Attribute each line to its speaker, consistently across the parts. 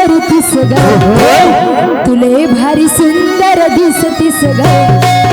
Speaker 1: धरतीस ग तुले भारी सुंदर दिसती ग.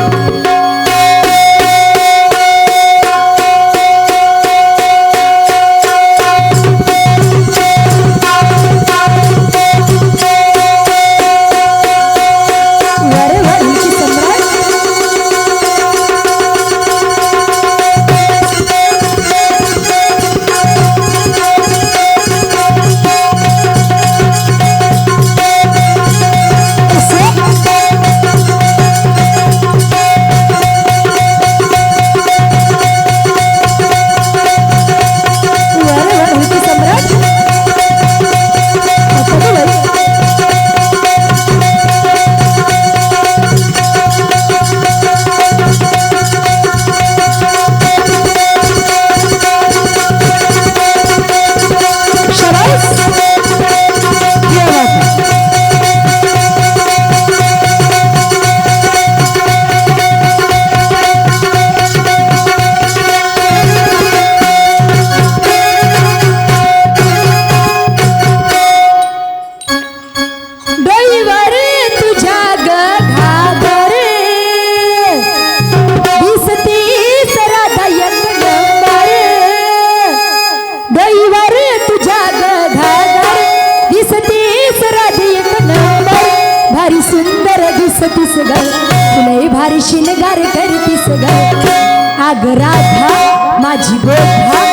Speaker 1: घरा घा माझी गोठा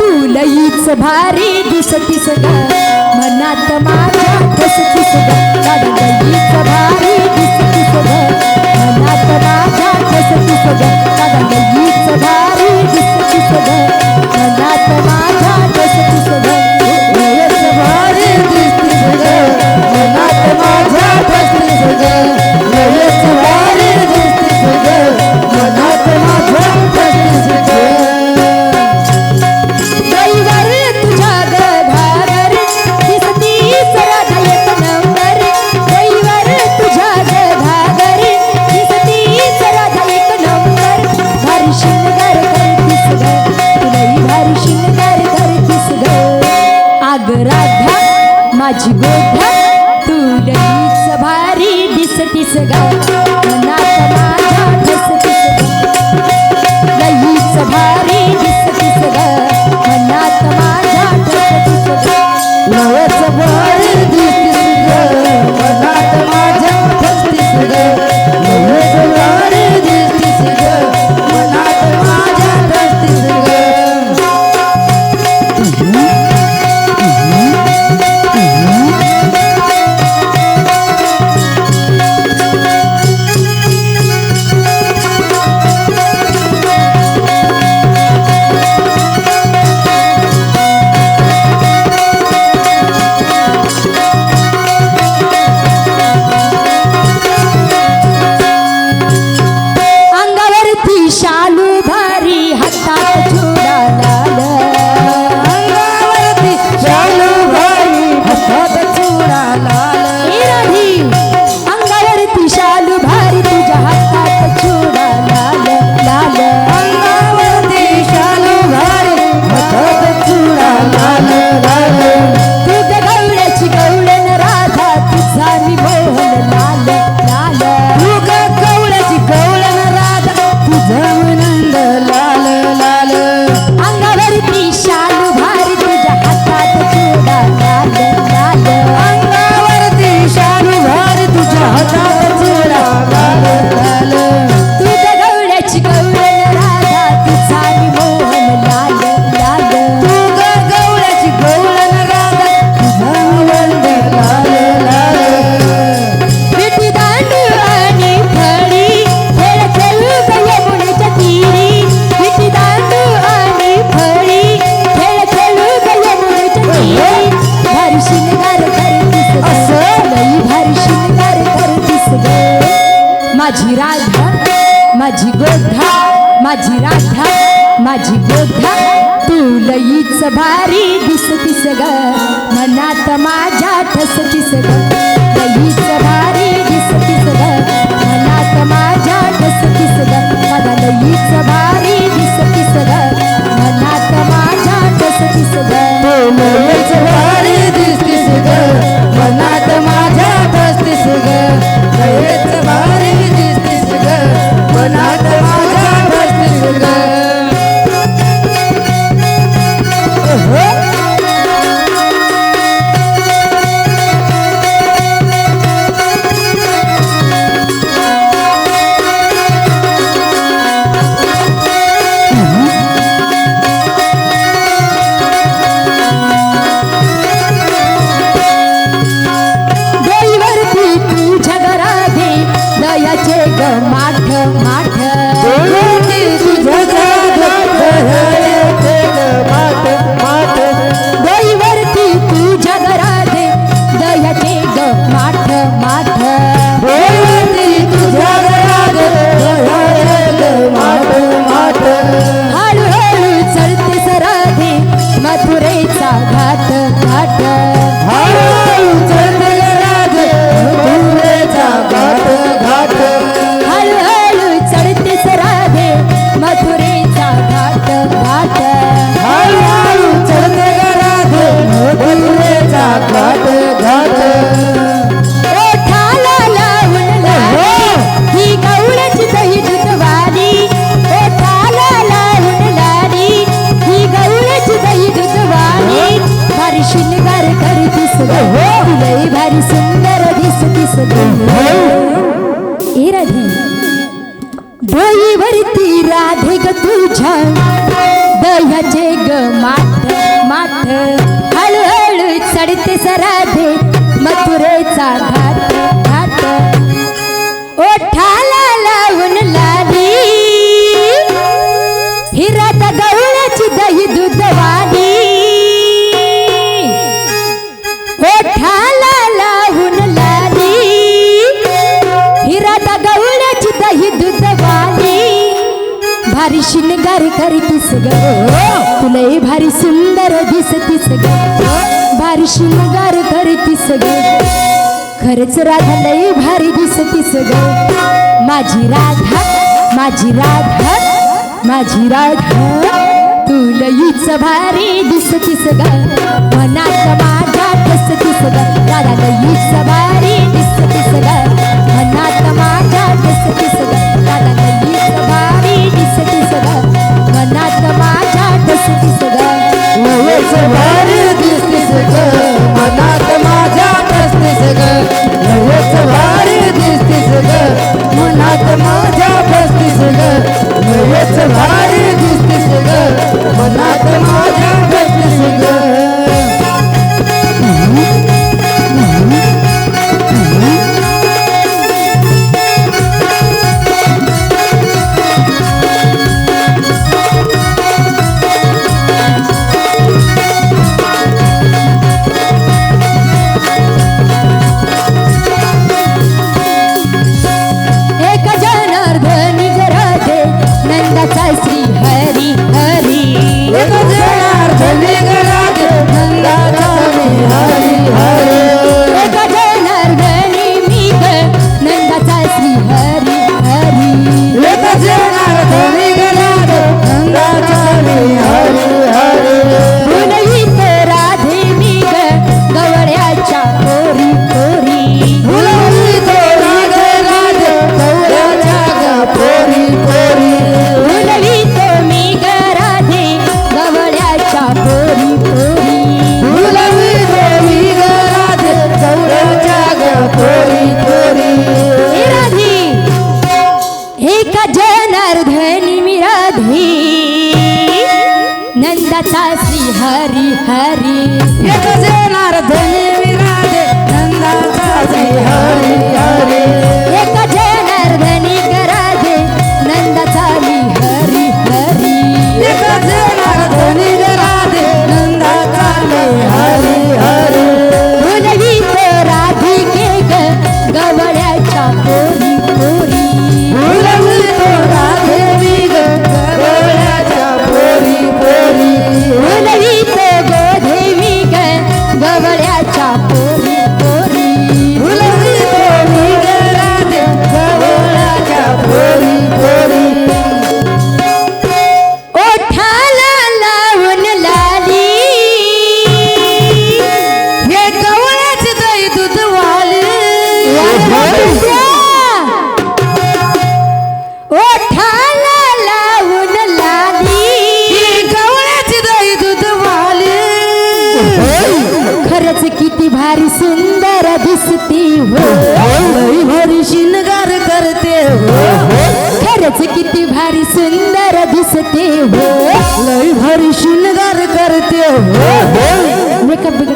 Speaker 1: तू लईच भारी दिसतीस गा मनात माझ्या ठसतीस गा लईच भारी de. करतीस ग हो, तुलाही भारी सुंदर दिसतीस ग. भारी शिंगार करतीस ग. खरच राधा लई भारी दिसतीस ग. माझी राधा माझी राधा माझी राधा तू लईच भारी दिस ग. मनात दिस दिस ग. राधा लईच भारी दिसतीस ग. मनात दिस दिस ग. राधा लईच भारी दिसतीस ग. मनात माझ्या
Speaker 2: दिसतीस ग. ओळस मनात माझ्या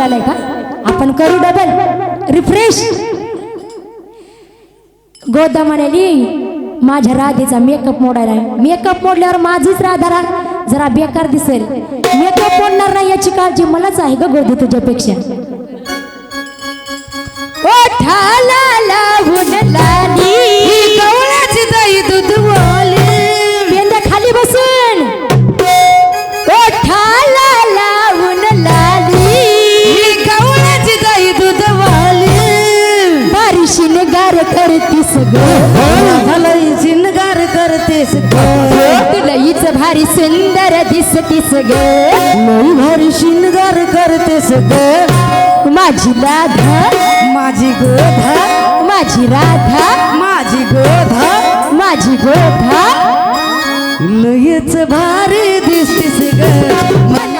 Speaker 1: मिळालंय का? आपण करू डबल रिफ्रेश गोदा म्हणाली माझ्या राधेचा मेकअप मोडायला मेकअप मोडल्यावर माझीच राधारा जरा बेकार दिसेल. मेकअप मोडणार नाही याची काळजी मलाच आहे ग गोदी तुझ्यापेक्षा. ओठाला लावून सुंदर दिसतीस ग.
Speaker 2: लई भारी शिंगार करतेस ग.
Speaker 1: माझी राधा
Speaker 2: माझी गोधा
Speaker 1: माझी राधा
Speaker 2: माझी गोधा.
Speaker 1: माझी गोधा.
Speaker 2: लयच भारी दिसतीस ग.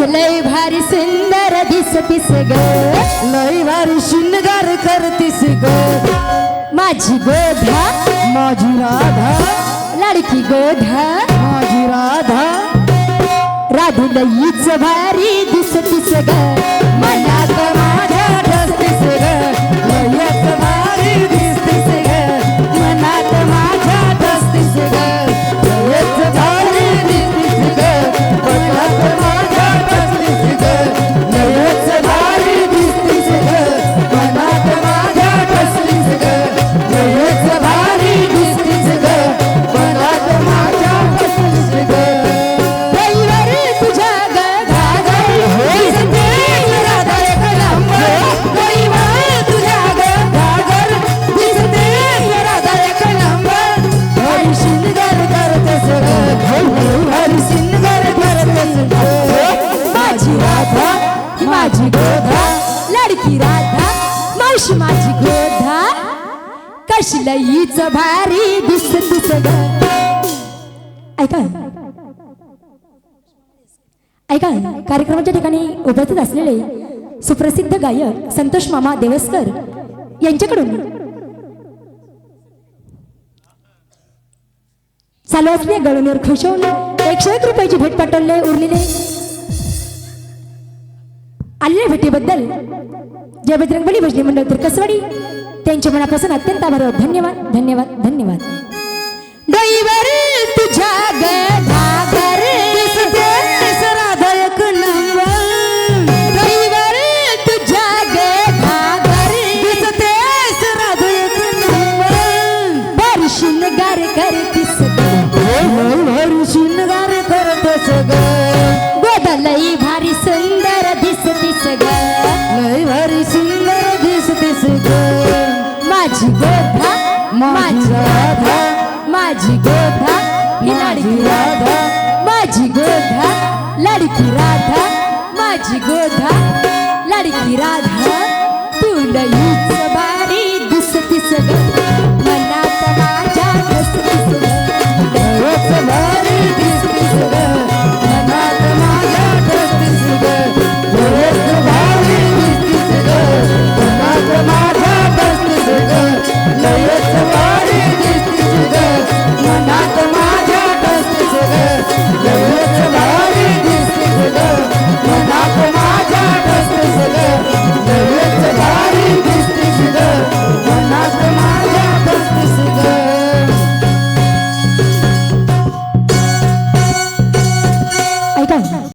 Speaker 1: लय भारी सुंदर दिसतीस ग.
Speaker 2: लय भारी शिनगार करतीस ग.
Speaker 1: माझी गोधा.
Speaker 2: माझी राधा.
Speaker 1: लाडकी गोधा.
Speaker 2: माझी राधा.
Speaker 1: राधू लईच भारी दिसतीस ग. लईच भारी दिसतीस ग ऐका. ऐका कार्यक्रमाच्या ठिकाणी उपस्थित असलेले सुप्रसिद्ध गायक संतोष मामा देवस्कर यांच्याकडून चालू असले गळूनवर खुश होऊन एकशे एक रुपयाची भेट पाठवले उरलेले आलेल्या भेटीबद्दल जय बजरंगबली भजनी मंडळ तिरकसवाडी त्यांच्या मनापासून अत्यंत आभार धन्यवाद धन्यवाद धन्यवाद. दैवर तुझ्या